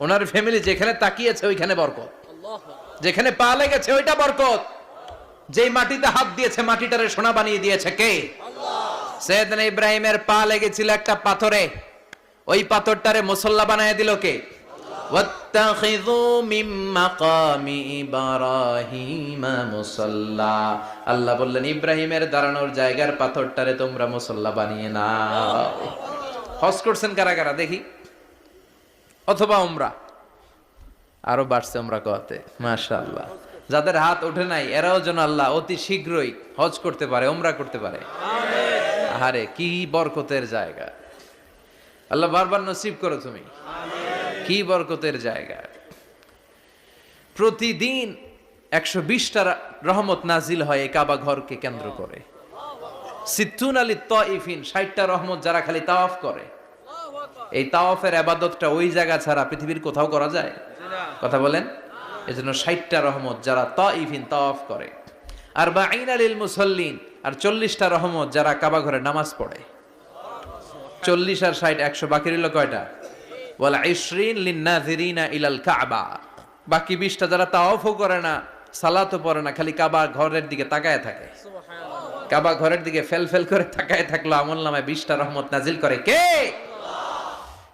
ওনার family যেখানে তাকিয়েছে ওইখানে বরকত। যেখানে পা লেগেছে ওইটা বরকত। যে মাটিতে হাত দিয়েছে মাটিটারে সোনা বানিয়ে দিয়েছে কে? সেদিন ইব্রাহিমের পা লেগেছিল একটা পাথরে। ওই পাথরটারে মুসল্লা বানিয়ে দিল কে? আল্লাহ। বললেন ইব্রাহিমের দাঁড়ানোর জায়গার পাথরটারে তোমরা মুসল্লা বানিয়ে না হস করছেন কারা কারা? দেখি। অথবা উমরা। আরও বাড়ছে উমরা কতে মাশাআল্লাহ। যাদের হাত ওঠে নাই এরাও যেন আল্লাহ অতি শীঘ্রই হজ করতে পারে উমরা করতে পারে। আরে কি বরকতের জায়গা। আল্লাহ বারবার নসিব করো তুমি। কি বরকতের জায়গা। প্রতিদিন একশো বিশটা রহমত নাজিল হয় এই কাবা ঘরকে কেন্দ্র করে। সিদ্ধুন আলী তইফিন ষাটটা রহমত যারা খালি তাওয়াফ করে। এই তাওয়াফের আবাদতটা ওই জায়গা ছাড়া পৃথিবীর কোথাও করা যায়? কথা বলেন? এজন্য ষাটটা রহমত যারা তইফিন তাওয়াফ করে। আর বা আইন আলিল মুসল্লিন, আর চল্লিশটা রহমত যারা কাবা ঘরে নামাজ পড়ে। চল্লিশ আর ষাট একশো বাকি রইল কয়টা? বলে ইসরিন লিন্নাজিরিনা ইলাল কাবা। বাকি বিশটা যারা তাওয়াফও করে না, সালাতও পড়ে না, খালি কাবা ঘরের দিকে তাকায় থাকে। কাবা ঘরের দিকে ফেল ফেল করে তাকায় থাকল আমল নামায় বিশটা রহমত নাজিল করে কে?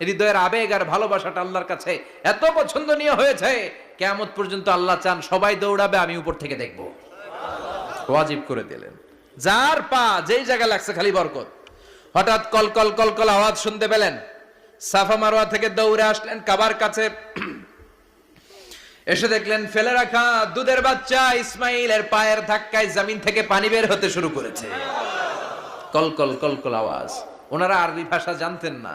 হৃদয়ের আবেগ আর ভালোবাসাটা আল্লাহর কাছে এত পছন্দনীয় হয়েছে কেমন পর্যন্ত আল্লাহ চান সবাই দৌড়াবে, আমি উপর থেকে দেখব। ওয়াজিব করে দিলেন। যার পা যেই জায়গায় লাগছে খালি বরকত। হঠাৎ কল কল কল কল আওয়াজ শুনতে পেলেন। সাফা মারোয়া থেকে দৌড়ে আসলেন কাবার কাছে। এসে দেখলেন ফেলে রাখা দুধের বাচ্চা ইসমাইল ইসমাইলের পায়ের ধাক্কায় জমিন থেকে পানি বের হতে শুরু করেছে। কল কল কল কল আওয়াজ। ওনারা আরবি ভাষা জানতেন না।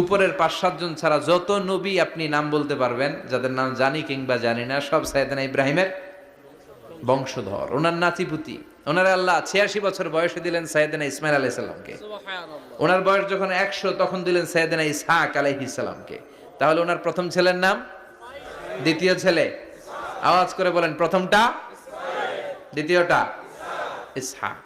উপরের পাঁচ সাতজন ছাড়া যত নবী আপনি নাম বলতে পারবেন যাদের নাম জানি কিংবা জানি না সব সাইদানা ইব্রাহিমের বংশধর ওনার নাতিপুতি। ওনার আল্লাহ ছিয়াশি বছর বয়সে দিলেন সাইদানা ইসমাইল আলাইসাল্লামকে ওনার বয়স যখন একশো তখন দিলেন সাইদানা ইসহাক আলাইহিসাল্লামকে তাহলে ওনার প্রথম ছেলের নাম? দ্বিতীয় ছেলে? আওয়াজ করে বলেন প্রথমটা? দ্বিতীয়টা? ইসহাক।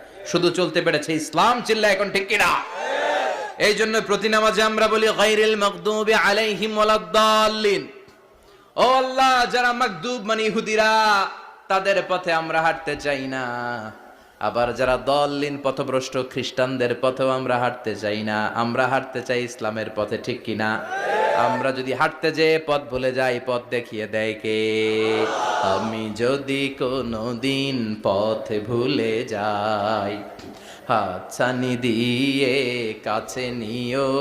শুধু চলতে পেরেছে ইসলাম চিল্লা এখন ঠিক কিনা? এই জন্য প্রতি নামাজে আমরা বলি গাইরিল মাগদুবি আলাইহিম ওয়ালাদ্দাল্লিন ও আল্লাহ, যারা মাকদুব মানে ইহুদিরা, তাদের পথে আমরা হাঁটতে চাই না। আবার যারা দললিন, পথভ্রষ্ট খ্রিস্টানদের পথেও আমরা হাঁটতে চাই না। আমরা হাঁটতে চাই ইসলামের পথে ঠিক কিনা? আমরা যদি হাঁটতে যেয়ে পথ ভুলে যাই, পথ দেখিয়ে দেয় কে? আমি যদি কোনো দিন পথ ভুলে যাই, হাতছানি দিয়ে কাছে নিও।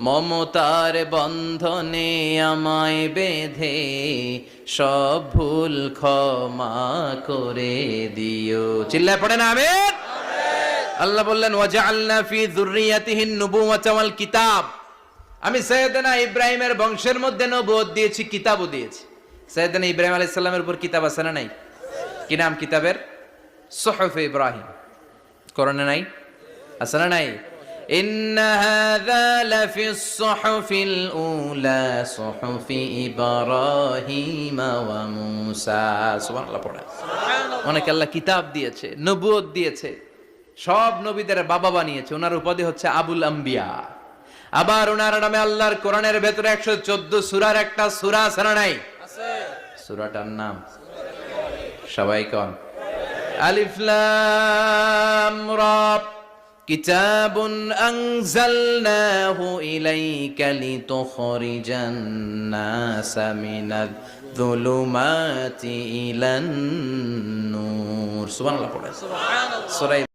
মমতার বন্ধনে আমায় বেঁধে সব ভুল ক্ষমা করে দিও। চিল্লায় পড়ে না আমি আল্লাহ বললেন, ওয়াজআলনা ফি যুররিয়াতিহিন নুবুওয়াতা ওয়াল কিতাব। আমি সৈয়দনা ইব্রাহিমের বংশের মধ্যে নবুয়ত দিয়েছি, কিতাবও দিয়েছি। সৈয়দনা ইব্রাহিম আলাইহিস সালামের উপর কিতাব আছে না নাই কি নাম কিতাবের সুহফ ইব্রাহিম করণে নাই আছে না নাই إن هذا لفي الصحف الأولى صحف إبراهيم وموسى سبحان الله পড়ে অনেক আল্লাহ কিতাব দিয়েছে নবুয়ত দিয়েছে সব নবীদের বাবা বানিয়েছে ওনার উপাধি হচ্ছে আবুল আম্বিয়া আবার ওনার নামে আল্লাহর কোরআনের ভেতরে একশো চোদ্দ সুরার একটা সুরা আছে না নাই সুরাটার নাম সবাই কন আলিফ লাম রা كتاب أنزلناه إليك لتخرج الناس من الظلمات إلى النور سبحان الله سبحان الله